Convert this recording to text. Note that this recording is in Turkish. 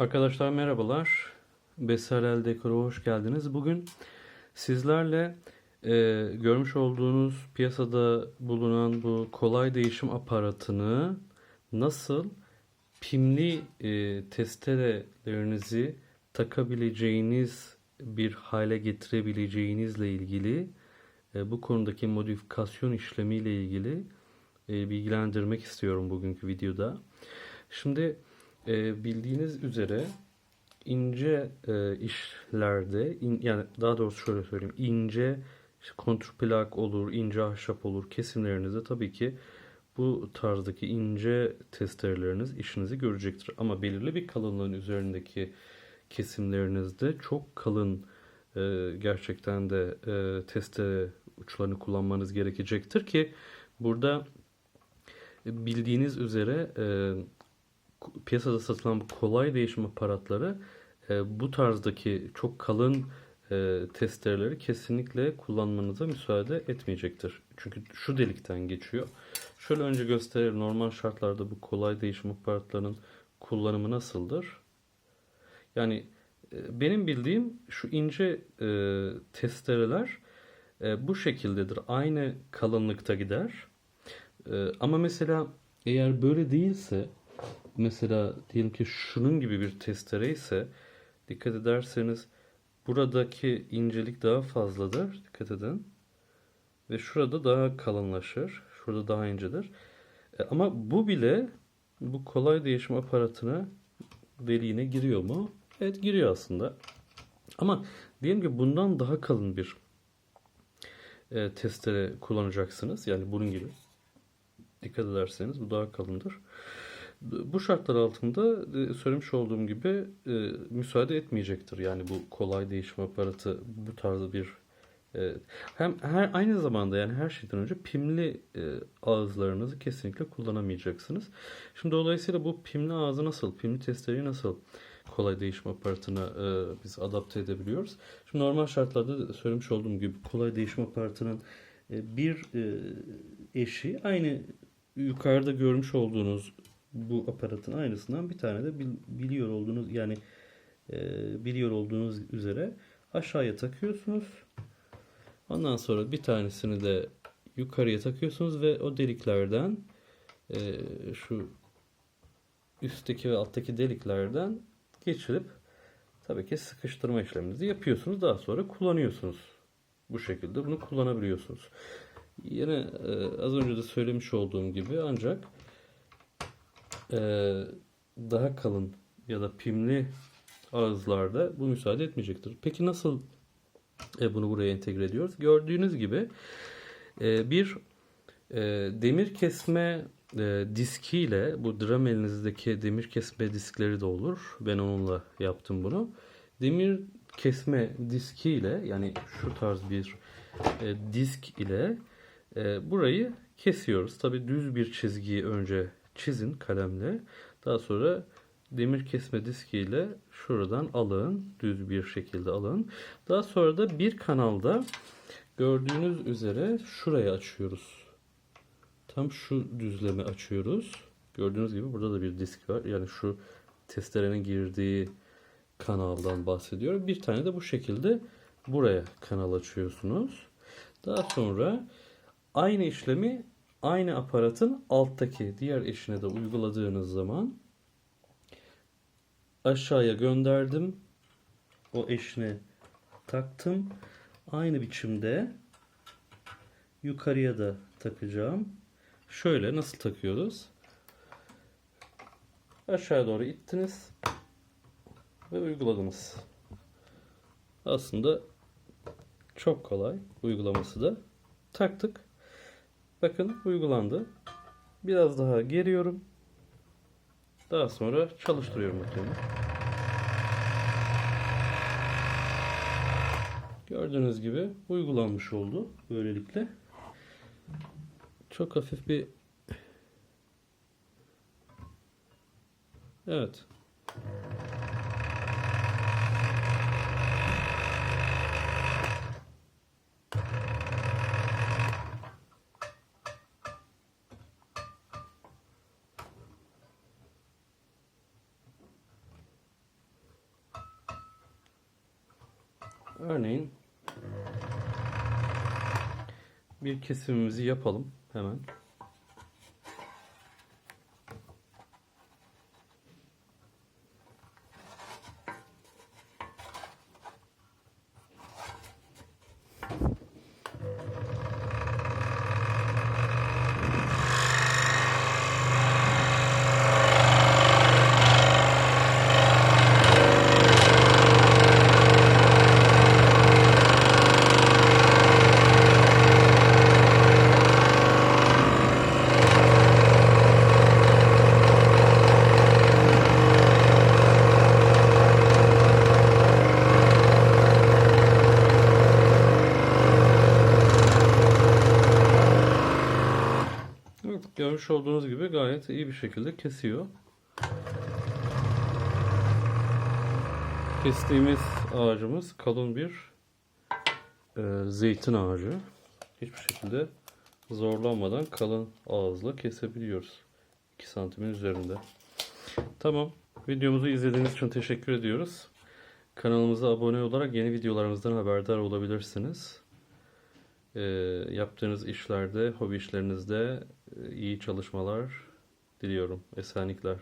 Arkadaşlar merhabalar. Besalel Dekor'a hoş geldiniz. Bugün sizlerle e, görmüş olduğunuz piyasada bulunan bu kolay değişim aparatını nasıl pimli e, testerelerinizi takabileceğiniz bir hale getirebileceğinizle ilgili e, bu konudaki modifikasyon işlemiyle ilgili e, bilgilendirmek istiyorum bugünkü videoda. Şimdi e, bildiğiniz üzere ince e, işlerde in- yani daha doğrusu şöyle söyleyeyim ince işte kontrplak olur, ince ahşap olur kesimlerinizde tabii ki bu tarzdaki ince testereleriniz işinizi görecektir. Ama belirli bir kalınlığın üzerindeki kesimlerinizde çok kalın e, gerçekten de e, testere uçlarını kullanmanız gerekecektir ki burada bildiğiniz üzere e, piyasada satılan bu kolay değişim aparatları e, bu tarzdaki çok kalın e, testereleri kesinlikle kullanmanıza müsaade etmeyecektir. Çünkü şu delikten geçiyor. Şöyle önce gösterelim normal şartlarda bu kolay değişim aparatlarının kullanımı nasıldır? Yani e, benim bildiğim şu ince e, testereler e, bu şekildedir. Aynı kalınlıkta gider. E, ama mesela eğer böyle değilse mesela diyelim ki şunun gibi bir testere ise dikkat ederseniz buradaki incelik daha fazladır. Dikkat edin. Ve şurada daha kalınlaşır. Şurada daha incedir. E, ama bu bile bu kolay değişim aparatına deliğine giriyor mu? Evet giriyor aslında. Ama diyelim ki bundan daha kalın bir e, testere kullanacaksınız. Yani bunun gibi. Dikkat ederseniz bu daha kalındır. Bu şartlar altında e, söylemiş olduğum gibi e, müsaade etmeyecektir. Yani bu kolay değişim aparatı bu tarzda bir e, hem her aynı zamanda yani her şeyden önce pimli e, ağızlarınızı kesinlikle kullanamayacaksınız. Şimdi dolayısıyla bu pimli ağzı nasıl, pimli testereyi nasıl kolay değişim aparatına e, biz adapte edebiliyoruz? Şimdi normal şartlarda da söylemiş olduğum gibi kolay değişim aparatının e, bir e, eşi aynı yukarıda görmüş olduğunuz bu aparatın aynısından bir tane de bil- biliyor olduğunuz yani e, biliyor olduğunuz üzere aşağıya takıyorsunuz. Ondan sonra bir tanesini de yukarıya takıyorsunuz ve o deliklerden e, şu üstteki ve alttaki deliklerden geçirip tabii ki sıkıştırma işleminizi yapıyorsunuz. Daha sonra kullanıyorsunuz. Bu şekilde bunu kullanabiliyorsunuz. Yine e, az önce de söylemiş olduğum gibi ancak e, daha kalın ya da pimli ağızlarda bu müsaade etmeyecektir. Peki nasıl e, bunu buraya entegre ediyoruz? Gördüğünüz gibi e, bir e, demir kesme e, diskiyle bu dram elinizdeki demir kesme diskleri de olur. Ben onunla yaptım bunu. Demir kesme diskiyle yani şu tarz bir e, disk ile e, burayı kesiyoruz. Tabi düz bir çizgiyi önce çizin kalemle. Daha sonra demir kesme diskiyle şuradan alın. Düz bir şekilde alın. Daha sonra da bir kanalda gördüğünüz üzere şuraya açıyoruz. Tam şu düzleme açıyoruz. Gördüğünüz gibi burada da bir disk var. Yani şu testerenin girdiği kanaldan bahsediyorum. Bir tane de bu şekilde buraya kanal açıyorsunuz. Daha sonra aynı işlemi aynı aparatın alttaki diğer eşine de uyguladığınız zaman aşağıya gönderdim. O eşine taktım. Aynı biçimde yukarıya da takacağım. Şöyle nasıl takıyoruz? Aşağı doğru ittiniz ve uyguladınız. Aslında çok kolay uygulaması da. Taktık. Bakın uygulandı. Biraz daha geriyorum. Daha sonra çalıştırıyorum makineyi. Gördüğünüz gibi uygulanmış oldu böylelikle. Çok hafif bir Evet. Örneğin bir kesimimizi yapalım hemen. Görmüş olduğunuz gibi gayet iyi bir şekilde kesiyor. Kestiğimiz ağacımız kalın bir e, zeytin ağacı. Hiçbir şekilde zorlanmadan kalın ağızla kesebiliyoruz. 2 santimin üzerinde. Tamam. Videomuzu izlediğiniz için teşekkür ediyoruz. Kanalımıza abone olarak yeni videolarımızdan haberdar olabilirsiniz. Ee, yaptığınız işlerde, hobi işlerinizde e, iyi çalışmalar diliyorum. Esenlikler.